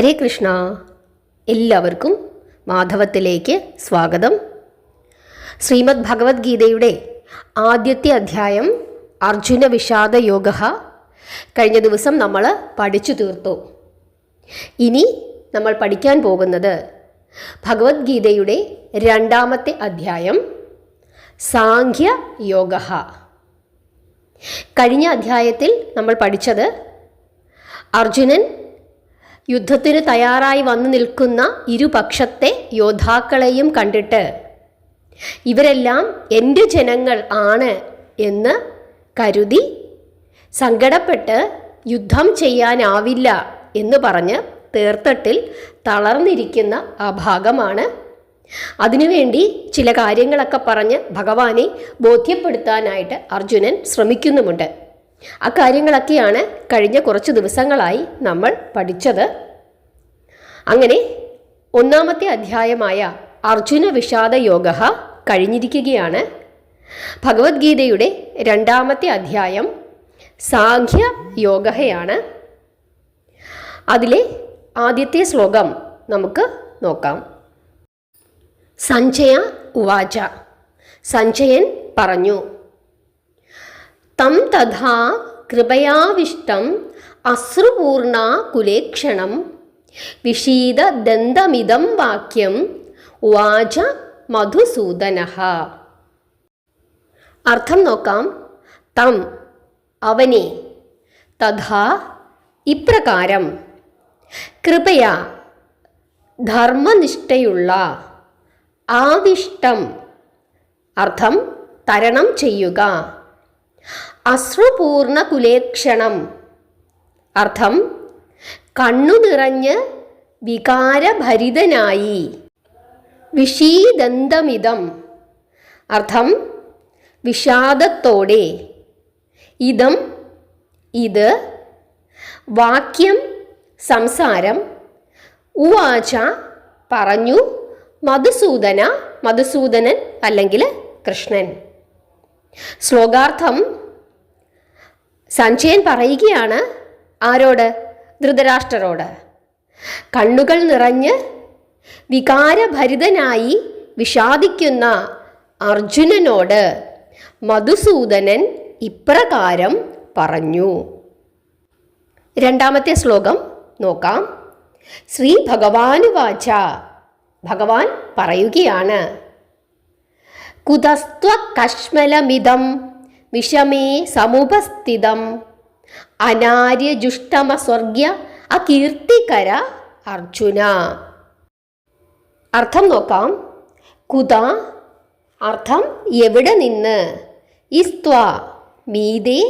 ഹരേ കൃഷ്ണ. എല്ലാവർക്കും മാധവത്തിലേക്ക് സ്വാഗതം. ശ്രീമദ് ഭഗവത്ഗീതയുടെ ആദ്യത്തെ അധ്യായം അർജുന വിഷാദ യോഗ കഴിഞ്ഞ ദിവസം നമ്മൾ പഠിച്ചു തീർത്തു. ഇനി നമ്മൾ പഠിക്കാൻ പോകുന്നത് ഭഗവത്ഗീതയുടെ രണ്ടാമത്തെ അധ്യായം സാഖ്യ യോഗ. കഴിഞ്ഞ അധ്യായത്തിൽ നമ്മൾ പഠിച്ചത് അർജുനൻ യുദ്ധത്തിന് തയ്യാറായി വന്നു നിൽക്കുന്ന ഇരുപക്ഷത്തെ യോദ്ധാക്കളെയും കണ്ടിട്ട് ഇവരെല്ലാം എന്റെ ജനങ്ങൾ ആണ് എന്ന് കരുതി സങ്കടപ്പെട്ട് യുദ്ധം ചെയ്യാനാവില്ല എന്ന് പറഞ്ഞ് തീർത്തട്ടിൽ തളർന്നിരിക്കുന്ന ആ ഭാഗമാണ്. അതിനുവേണ്ടി ചില കാര്യങ്ങളൊക്കെ പറഞ്ഞ് ഭഗവാനെ ബോധ്യപ്പെടുത്താനായിട്ട് അർജുനൻ ശ്രമിക്കുന്നുമുണ്ട്. ആ കാര്യങ്ങളൊക്കെയാണ് കഴിഞ്ഞ കുറച്ച് ദിവസങ്ങളായി നമ്മൾ പഠിച്ചത്. അങ്ങനെ ഒന്നാമത്തെ അധ്യായമായ അർജുന വിഷാദ യോഗ കഴിഞ്ഞിരിക്കുകയാണ്. ഭഗവത്ഗീതയുടെ രണ്ടാമത്തെ അധ്യായം സാഖ്യ യോഗയാണ് അതിലെ ആദ്യത്തെ ശ്ലോകം നമുക്ക് നോക്കാം. സഞ്ജയ ഉവാച. സഞ്ജയൻ പറഞ്ഞു തം തഥാ കൃപയാവിഷ്ടം അശ്രുപൂർണാകുലേക്ഷണം വിഷീദന്തമിതം വാക്യം വാച മധുസൂദന. അർത്ഥം നോക്കാം. തം അവനെ. തഥാ ഇപ്രകാരം. കൃപയാ ധർമ്മനിഷ്ഠയുള്ള. ആവിഷ്ടം. അർത്ഥം തരണം ചെയ്യുക. അശ്രുപൂർണ കുലേക്ഷണം. അർത്ഥം കണ്ണു നിറഞ്ഞ് വികാരഭരിതനായി. വിഷീദന്തമിതം. അർത്ഥം വിഷാദത്തോടെ. ഇതം ഇത്. വാക്യം സംസാരം. ഉവാച പറഞ്ഞു. മധുസൂദന മധുസൂദനൻ അല്ലെങ്കിൽ കൃഷ്ണൻ. ശ്ലോകാർത്ഥം സഞ്ജയൻ പറയുകയാണ് ആരോട്? ധൃതരാഷ്ട്രരോട്. കണ്ണുകൾ നിറഞ്ഞ് വികാരഭരിതനായി വിഷാദിക്കുന്ന അർജുനനോട് മധുസൂദനൻ ഇപ്രകാരം പറഞ്ഞു. രണ്ടാമത്തെ ശ്ലോകം നോക്കാം. ശ്രീ ഭഗവാനുവാച. ഭഗവാൻ പറയുകയാണ് കുതസ്ത്വ കശ്മലമിതം വിഷമേ സമുപസ്ഥിതം. അനാര്യജുഷ്ടമസ്വർഗ്യ അകീർത്തികര അർജുന. അർത്ഥം നോക്കാം. കുത അർത്ഥം എവിടെ നിന്ന്? ഇസ്ത്വ മീതെ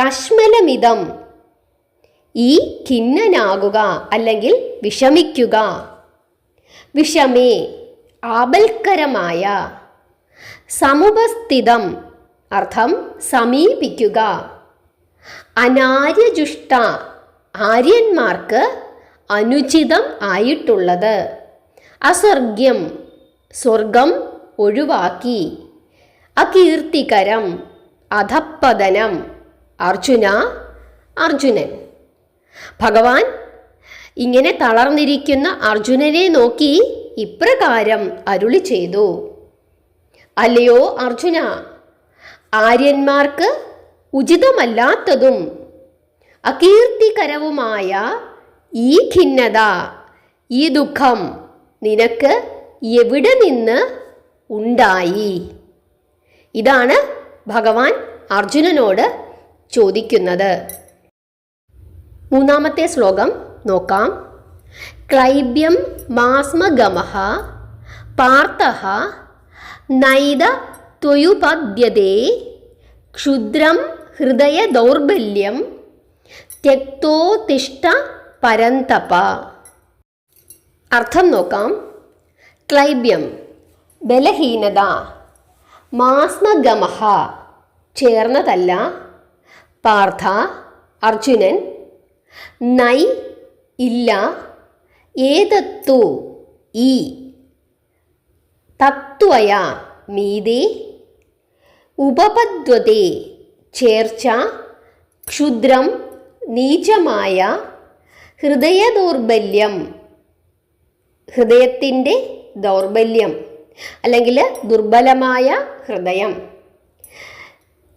കശ്മലമിതം. ഈ ഖിന്നനാകുക അല്ലെങ്കിൽ വിഷമിക്കുക. വിഷമേ ആപൽക്കരമായ സമുപസ്ഥിതം അർത്ഥം സമീപിക്കുക. അനാര്യജുഷ്ട ആര്യന്മാർക്ക് അനുചിതം ആയിട്ടുള്ളത്. അസ്വർഗ്യം സ്വർഗം ഒഴിവാക്കി. അകീർത്തികരം അധപ്പതനം അർജുന അർജുനൻ. ഭഗവാൻ ഇങ്ങനെ തളർന്നിരിക്കുന്ന അർജുനനെ നോക്കി ഇപ്രകാരം അരുളി ചെയ്തു. അല്ലയോ അർജുന? ആര്യന്മാർക്ക് ഉചിതമല്ലാത്തതും അകീർത്തികരവുമായ ഈ ഖിന്നത ഈ ദുഃഖം നിനക്ക് എവിടെ നിന്ന് ഉണ്ടായി? ഇതാണ് ഭഗവാൻ അർജുനനോട് ചോദിക്കുന്നത്. മൂന്നാമത്തെ ശ്ലോകം നോക്കാം. ക്ലൈബ്യം മാസ്മഗമഹ പാർത്ഥ നൈത ത്വയുപദ്യതേ ക്ഷുദ്രം ഹൃദയ ദൗർബല്യം ത്യക്തോത്തിഷ്ട പരന്തപ. അർത്ഥം നോക്കാം. ക്ലൈബ്യം ബലഹീനത മാസ്മഗമഹ ചേർന്നതല്ല. പാർത്ഥ അർജുനൻ നൈ ഇല്ല ഏതത്തു ഈ. തത്വയ മീതി ഉപപദ്വതേ ചേർച്ച ക്ഷുദ്രം നീചമായ ഹൃദയ ദൗർബല്യം ഹൃദയത്തിന്റെ ദൗർബല്യം അല്ലെങ്കിൽ ദുർബലമായ ഹൃദയം.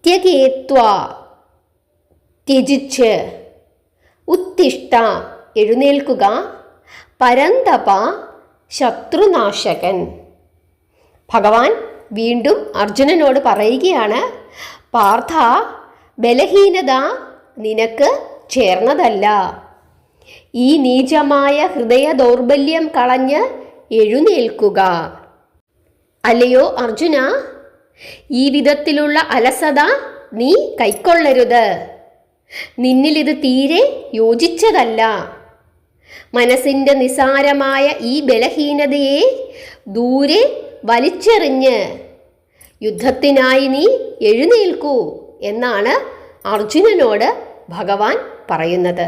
ത്യകേത്വ ത്യജിച്ച് ഉത്തിഷ്ട എഴുന്നേൽക്കുക പരന്തപ ശത്രുനാശകൻ. ഭഗവാൻ വീണ്ടും അർജുനനോട് പറയുകയാണ് പാർത്ഥ ബലഹീനത നിനക്ക് ചേർന്നതല്ല. ഈ നീചമായ ഹൃദയ ദൗർബല്യം കളഞ്ഞ് എഴുന്നേൽക്കുക. അല്ലയോ അർജുന ഈ വിധത്തിലുള്ള അലസത നീ കൈക്കൊള്ളരുത്. നിന്നിലിത് തീരെ യോജിച്ചതല്ല. മനസ്സിന്റെ നിസാരമായ ഈ ബലഹീനതയെ ദൂരെ വലിച്ചെറിഞ്ഞ്. യുദ്ധത്തിനായി നീ എഴുന്നേൽക്കൂ എന്നാണ് അർജുനനോട് ഭഗവാൻ പറയുന്നത്.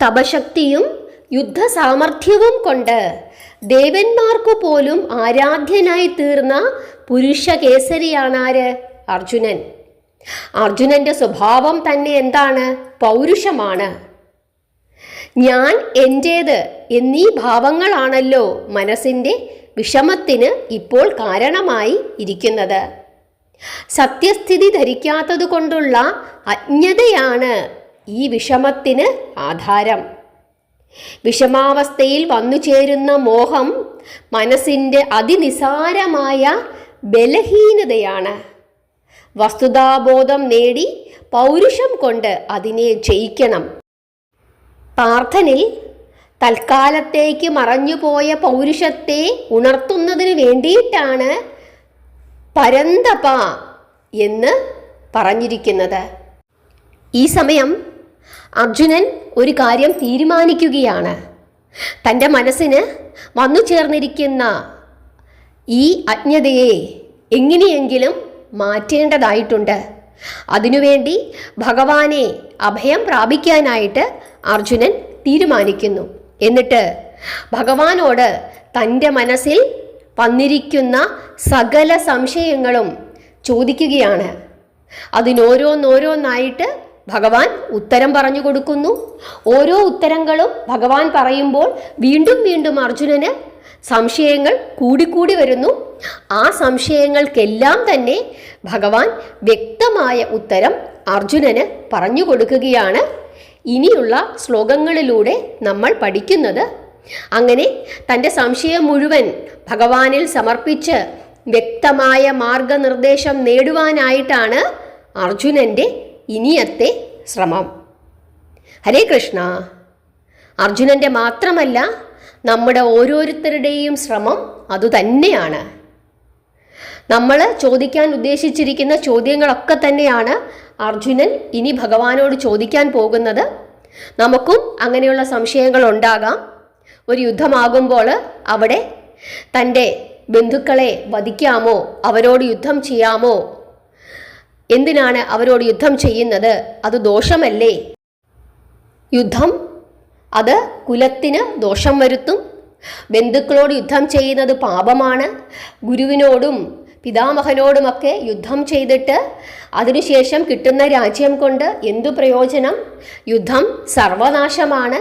തപശക്തിയും യുദ്ധസാമർഥ്യവും കൊണ്ട് ദേവന്മാർക്കു പോലും ആരാധ്യനായി തീർന്ന പുരുഷ കേസരിയാണാര് അർജുനൻ. അർജുനന്റെ സ്വഭാവം തന്നെ എന്താണ്? പൗരുഷമാണ്. ഞാൻ എന്റേത് എന്നീ ഭാവങ്ങളാണല്ലോ മനസ്സിന്റെ വിഷമത്തിന് ഇപ്പോൾ കാരണമായി ഇരിക്കുന്നത്. സത്യസ്ഥിതി ധരിക്കാത്തത് കൊണ്ടുള്ള അജ്ഞതയാണ് ഈ വിഷമത്തിന് ആധാരം. വിഷമാവസ്ഥയിൽ വന്നു ചേരുന്ന മോഹം മനസ്സിന്റെ അതിനിസാരമായ ബലഹീനതയാണ്. വസ്തുതാബോധം നേടി പൗരുഷം കൊണ്ട് അതിനെ ജയിക്കണം. പാർത്ഥനിൽ തൽക്കാലത്തേക്ക് മറഞ്ഞുപോയ പൗരുഷത്തെ ഉണർത്തുന്നതിന് വേണ്ടിയിട്ടാണ് പരന്തപ എന്ന് പറഞ്ഞിരിക്കുന്നത്. ഈ സമയം അർജുനൻ ഒരു കാര്യം തീരുമാനിക്കുകയാണ്. തന്റെ മനസ്സിന് വന്നു ചേർന്നിരിക്കുന്ന ഈ അജ്ഞതയെ എങ്ങനെയെങ്കിലും മാറ്റേണ്ടതായിട്ടുണ്ട്. അതിനുവേണ്ടി ഭഗവാനെ അഭയം പ്രാപിക്കാനായിട്ട് അർജുനൻ തീരുമാനിക്കുന്നു. എന്നിട്ട് ഭഗവാനോട് തന്റെ മനസ്സിൽ വന്നിരിക്കുന്ന സകല സംശയങ്ങളും ചോദിക്കുകയാണ്. അതിനോരോന്നോരോന്നായിട്ട് ഭഗവാൻ ഉത്തരം പറഞ്ഞു കൊടുക്കുന്നു. ഓരോ ഉത്തരങ്ങളും ഭഗവാൻ പറയുമ്പോൾ വീണ്ടും വീണ്ടും അർജുനന് സംശയങ്ങൾ കൂടിക്കൂടി വരുന്നു. ആ സംശയങ്ങൾക്കെല്ലാം തന്നെ ഭഗവാൻ വ്യക്തമായ ഉത്തരം അർജുനന് പറഞ്ഞു കൊടുക്കുകയാണ്. ഇനിയുള്ള ശ്ലോകങ്ങളിലൂടെ നമ്മൾ പഠിക്കുന്നത് അങ്ങനെ തന്റെ സംശയം മുഴുവൻ ഭഗവാനിൽ സമർപ്പിച്ച് വ്യക്തമായ മാർഗനിർദ്ദേശം നേടുവാനായിട്ടാണ് അർജുനന്റെ ഇനിയത്തെ ശ്രമം. ഹരേ കൃഷ്ണ. അർജുനന്റെ മാത്രമല്ല നമ്മുടെ ഓരോരുത്തരുടെയും ശ്രമം അതുതന്നെയാണ് നമ്മൾ ചോദിക്കാൻ ഉദ്ദേശിച്ചിരിക്കുന്ന ചോദ്യങ്ങളൊക്കെ തന്നെയാണ് അർജുനൻ ഇനി ഭഗവാനോട് ചോദിക്കാൻ പോകുന്നത്. നമുക്കും അങ്ങനെയുള്ള സംശയങ്ങൾ ഉണ്ടാകാം. ഒരു യുദ്ധമാകുമ്പോൾ അവിടെ തന്റെ ബന്ധുക്കളെ വധിക്കാമോ? അവരോട് യുദ്ധം ചെയ്യാമോ? എന്തിനാണ് അവരോട് യുദ്ധം ചെയ്യുന്നത്? അത് ദോഷമല്ലേ? യുദ്ധം അത് കുലത്തിന് ദോഷം വരുത്തും. ബന്ധുക്കളോട് യുദ്ധം ചെയ്യുന്നത് പാപമാണ്. ഗുരുവിനോടും പിതാമഹനോടുമൊക്കെ യുദ്ധം ചെയ്തിട്ട് അതിനുശേഷം കിട്ടുന്ന രാജ്യം കൊണ്ട് എന്തു പ്രയോജനം? യുദ്ധം സർവനാശമാണ്.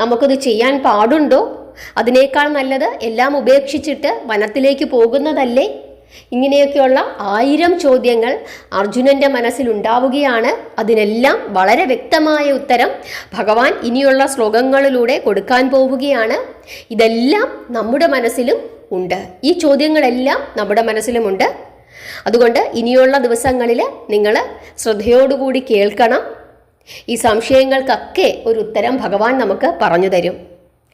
നമുക്കത് ചെയ്യാൻ പാടുണ്ടോ? അതിനേക്കാൾ നല്ലത് എല്ലാം ഉപേക്ഷിച്ചിട്ട് വനത്തിലേക്ക് പോകുന്നതല്ലേ? ഇങ്ങനെയൊക്കെയുള്ള ആയിരം ചോദ്യങ്ങൾ അർജുനന്റെ മനസ്സിലുണ്ടാവുകയാണ്. അതിനെല്ലാം വളരെ വ്യക്തമായ ഉത്തരം ഭഗവാൻ ഇനിയുള്ള ശ്ലോകങ്ങളിലൂടെ കൊടുക്കാൻ പോവുകയാണ്. ഇതെല്ലാം നമ്മുടെ മനസ്സിലും ഉണ്ട്. ഈ ചോദ്യങ്ങളെല്ലാം നമ്മുടെ മനസ്സിലുമുണ്ട് അതുകൊണ്ട് ഇനിയുള്ള ദിവസങ്ങളിൽ നിങ്ങൾ ശ്രദ്ധയോടുകൂടി കേൾക്കണം. ഈ സംശയങ്ങൾക്കൊക്കെ ഒരു ഉത്തരം ഭഗവാൻ നമുക്ക് പറഞ്ഞു തരും.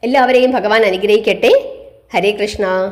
എല്ലാവരെയും ഭഗവാൻ അനുഗ്രഹിക്കട്ടെ. ഹരേ കൃഷ്ണ.